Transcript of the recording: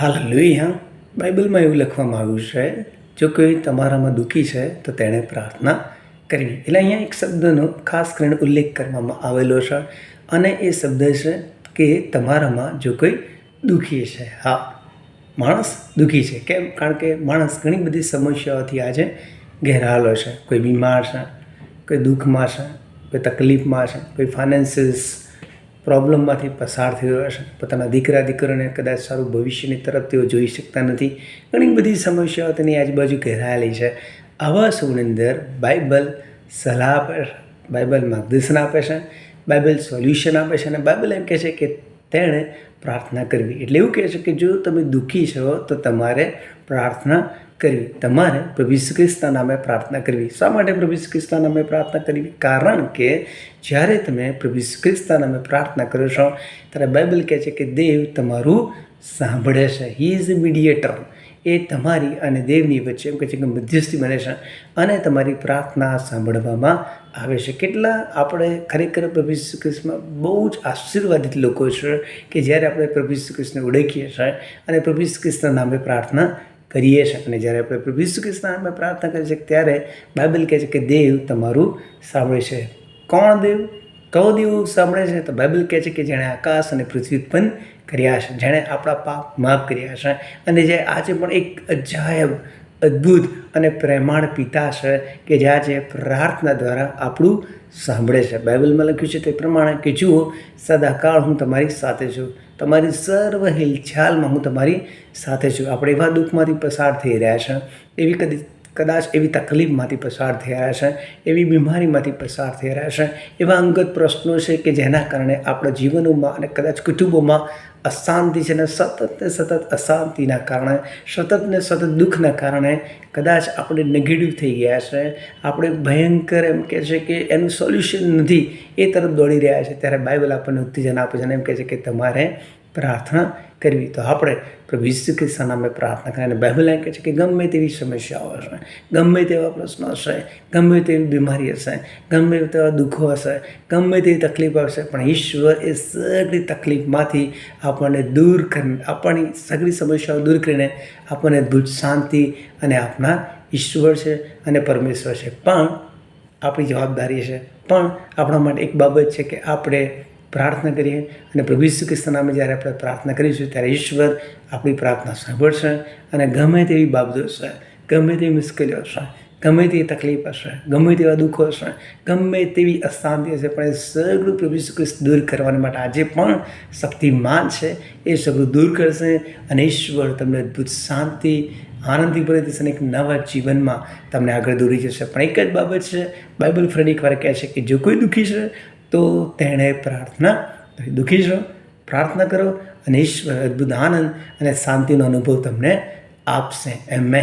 હાલ લોહી બાઇબલમાં એવું લખવામાં આવ્યું છે, જો કોઈ તમારામાં દુઃખી છે, તો તેણે પ્રાર્થના કરવી. એટલે અહીંયા એક શબ્દનો ખાસ કરીને ઉલ્લેખ કરવામાં આવેલો છે અને એ શબ્દ છે કે તમારામાં જો કોઈ દુઃખી છે. હા, માણસ દુઃખી છે. કેમ? કારણ કે માણસ ઘણી બધી સમસ્યાઓથી આજે ઘેરાયેલો છે. કોઈ બીમાર છે, કોઈ દુઃખમાં છે, કોઈ તકલીફમાં છે, કોઈ ફાઇનાન્સિયસ પ્રોબ્લેમમાંથી પસાર થઈ હશે પોતાના દીકરા દીકરીઓને કદાચ સારું ભવિષ્યની તરફ તેઓ જોઈ શકતા નથી. ઘણી બધી સમસ્યાઓ તેની આજુબાજુ ઘેરાયેલી છે. આવા સૌની અંદર બાઇબલ સલાહ આપે છે, બાઇબલ માર્ગદર્શન આપે છે, બાઇબલ સોલ્યુશન આપે છે અને બાઇબલ એમ કહે છે કે તેણે પ્રાર્થના કરવી. એટલે એવું કહે છે કે જો તમે દુઃખી છો તો તમારે પ્રાર્થના કરવી. તમારે પ્રભુ ઈસુ ખ્રિસ્તના નામે પ્રાર્થના કરવી. શા માટે પ્રભુ ઈસુ ખ્રિસ્તના નામે પ્રાર્થના કરવી? કારણ કે જ્યારે તમે પ્રભુ ઈસુ ખ્રિસ્તના નામે પ્રાર્થના કરો છો, ત્યારે બાઇબલ કહે છે કે દેવ તમારું સાંભળે છે. હી ઇઝ મીડિયેટર એ તમારી અને દેવની વચ્ચે એમ કહે છે કે મધ્યસ્થી બને છે અને તમારી પ્રાર્થના સાંભળવામાં આવે છે. કેટલા આપણે ખરેખર પ્રભુ ઈસુ કૃષ્ણમાં બહુ જ આશીર્વાદિત લોકો છે કે જ્યારે આપણે પ્રભુ ઈસુ ખ્રિસ્તને ઓળખીએ છીએ અને પ્રભુ ઈસુ ખ્રિસ્તના નામે પ્રાર્થના કરીએ છીએ. અને જ્યારે આપણે પ્રભુ ઈસુ કૃષ્ણમાં પ્રાર્થના કરીએ છીએ, ત્યારે બાઇબલ કહે છે કે દેવ તમારું સાંભળે છે. કોણ દેવ? કયો દેવ સાંભળે છે? તો બાઇબલ કહે છે કે જેણે આકાશ અને પૃથ્વી ઉત્પન્ન કર્યા છે, જેણે આપણા પાપ માફ કર્યા છે. અને જે આજે પણ એક અજાયબ, અદ્ભુત અને પ્રેમાળ પિતા છે કે જે આજે પ્રાર્થના દ્વારા આપણું સાંભળે છે. બાઇબલમાં લખ્યું છે તે પ્રમાણે કે જુઓ, સદાકાળ હું તમારી સાથે છું. તમારી સર્વ હિલચાલમાં હું તમારી સાથે છું. આપણે એવા દુઃખમાંથી પસાર થઈ રહ્યા છે. એવી કદી કદાચ એવી તકલીફમાંથી પસાર થઈ રહ્યા છે એવી બીમારીમાંથી પસાર થઈ રહ્યા છે એવા અંગત પ્રશ્નો છે કે જેના કારણે આપણા જીવનોમાં અને કદાચ કુટુંબોમાં અશાંતિ છે ને સતત ને સતત અશાંતિના કારણે, સતત ને સતત દુઃખના કારણે કદાચ આપણે નેગેટિવ થઈ ગયા છે આપણે ભયંકર એમ કહે છે કે એનું સોલ્યુશન નથી. એ તરફ દોડી રહ્યા છે. ત્યારે બાઇબલ આપણને ઉત્તેજન આપે છે અને એમ કહે છે કે તમારે પ્રાર્થના કરવી. તો આપણે પ્રભુ ઈસુ ખ્રિસ્તા નામે પ્રાર્થના કરીને બાઇબલ એમ કહે છે કે ગમે તેવી સમસ્યાઓ હશે, ગમે તેવા પ્રશ્નો હશે, ગમે તેવી બીમારી હશે, ગમે તેવા દુઃખો હશે, ગમે તેવી તકલીફ હશે, પણ ઈશ્વર એ સગળી તકલીફમાંથી આપણને દૂર કરીને, આપણી સગળી સમસ્યાઓ દૂર કરીને આપણને અદ્ભુત શાંતિ અને આપનાર ઈશ્વર છે અને પરમેશ્વર છે. પણ આપણી જવાબદારી છે. પણ આપણા માટે એક બાબત છે કે આપણે પ્રાર્થના કરીએ અને પ્રભુ ઈસુ ખ્રિસ્તના નામે જ્યારે આપણે પ્રાર્થના કરીશું ત્યારે ઈશ્વર આપણી પ્રાર્થના સાંભળશે અને ગમે તેવી બાબતો હશે, ગમે તેવી મુશ્કેલીઓ હશે, ગમે તેવી તકલીફ હશે, ગમે તેવા દુઃખો હશે, ગમે તેવી અશાંતિ હશે, પણ એ સગળું પ્રભુ ઈસુ ખ્રિસ્ત દૂર કરવા માટે આજે પણ શક્તિમાન છે. એ સગળું દૂર કરશે અને ઈશ્વર તમને અદ્ભુત શાંતિ, આનંદથી ભરી દેશે એક નવા જીવનમાં તમને આગળ દોરી જશે. પણ એક જ બાબત છે, બાઇબલ ફ્રેન્ડ એકવાર કહે છે કે જો કોઈ દુઃખી છે તો તેણે પ્રાર્થના દુઃખી છો, પ્રાર્થના કરો અને ઈશ્વર અદ્ભુત આનંદ અને શાંતિનો અનુભવ તમને આપશે. એમ